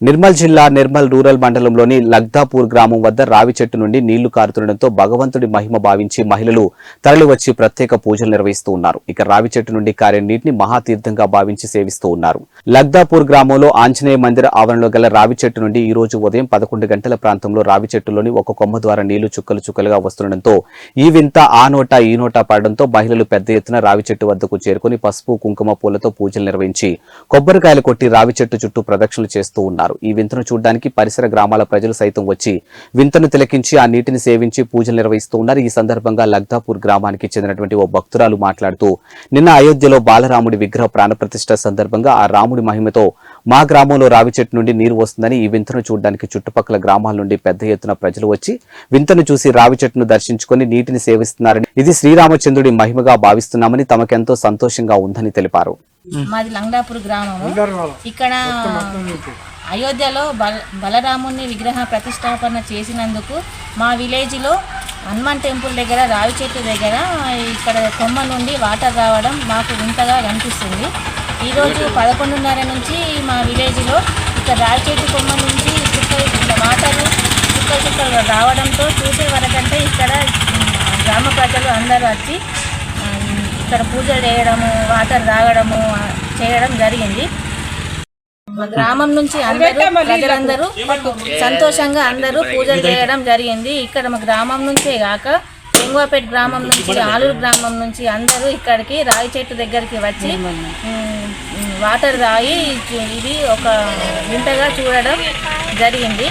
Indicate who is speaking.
Speaker 1: నిర్మల్ జిల్లా నిర్మల్ రూరల్ మండలంలోని లగ్దాపూర్ గ్రామం వద్ద రావి చెట్టు నుండి నీళ్ళు కారుతుండటంతో భగవంతుడి మహిమ భావించి మహిళలు తరలివచ్చి ప్రత్యేక పూజలు నిర్వహిస్తూ ఉన్నారు. ఇక రావి చెట్టు నుండి కారే నీటిని మహాతీర్థంగా భావించి సేవిస్తూ ఉన్నారు. లగ్దాపూర్ గ్రామంలో ఆంజనేయ మందిర ఆవరణలో గల రావి చెట్టు నుండి ఈ రోజు ఉదయం పదకొండు గంటల ప్రాంతంలో రావి చెట్టులోని ఒక కొమ్మ ద్వారా నీళ్ళు చుక్కలు చుక్కలుగా వస్తుండటంతో ఈ వింత ఆ నోట ఈ నోట పడడంతో మహిళలు పెద్ద ఎత్తున రావి చెట్టు వద్దకు చేరుకుని పసుపు కుంకుమ పూలతో పూజలు నిర్వహించి కొబ్బరికాయలు కొట్టి రావి చెట్టు చుట్టూ ప్రదక్షిణలు చేస్తూ ఉన్నారు. ఈ వింతను చూడడానికి పరిసర గ్రామాల ప్రజలు సైతం వచ్చి వింతను తిలకించి ఆ నీటిని సేవించి పూజలు నిర్వహిస్తూ ఉన్నారు. ఈ సందర్భంగా లగ్దాపూర్ గ్రామానికి చెందినటువంటి ఓ భక్తురాలు మాట్లాడుతూ నిన్న అయోధ్యలో బాలరాముడి విగ్రహ ప్రాణప్రతిష్ఠ సందర్భంగా ఆ రాముడి మహిమతో మా గ్రామంలో రావి చెట్టు నుండి నీరు వస్తుందని ఈ వింతను చూడడానికి చుట్టుపక్కల గ్రామాల నుండి పెద్ద ఎత్తున ప్రజలు వచ్చి వింతను చూసి రావి చెట్టును దర్శించుకొని నీటిని సేవిస్తున్నారని ఇది శ్రీరామచంద్రుడి మహిమగా భావిస్తున్నామని తమకెంతో సంతోషంగా ఉందని తెలిపారు.
Speaker 2: మాది లంగడాపూర్ గ్రామము. ఇక్కడ అయోధ్యలో బల బలరాముని విగ్రహ ప్రతిష్టాపన చేసినందుకు మా విలేజ్లో హనుమాన్ టెంపుల్ దగ్గర రావి చెట్టు దగ్గర ఇక్కడ కొమ్మ నుండి వాటర్ రావడం మాకు వింతగా కనిపిస్తుంది ఈరోజు పదకొండున్నర నుంచి మా విలేజ్లో ఇక్కడ రావి చెట్టు కొమ్మ నుంచి చుక్క వాటర్ చుక్క చుక్కలు రావడంతో చూసే వరకంటే ఇక్కడ గ్రామ ప్రజలు అందరూ వచ్చి ఇక్కడ పూజలు చేయడము వాటర్ తాగడము చేయడం జరిగింది. మా గ్రామం నుంచి అందరూ ప్రజలందరూ సంతోషంగా అందరూ పూజలు చేయడం జరిగింది. ఇక్కడ మా గ్రామం నుంచే కాక చెంగువపేట గ్రామం నుంచి ఆలూరు గ్రామం నుంచి అందరూ ఇక్కడికి రావి చెట్టు దగ్గరికి వచ్చి వాటర్ తాగి ఇది ఒక వింతగా చూడడం జరిగింది.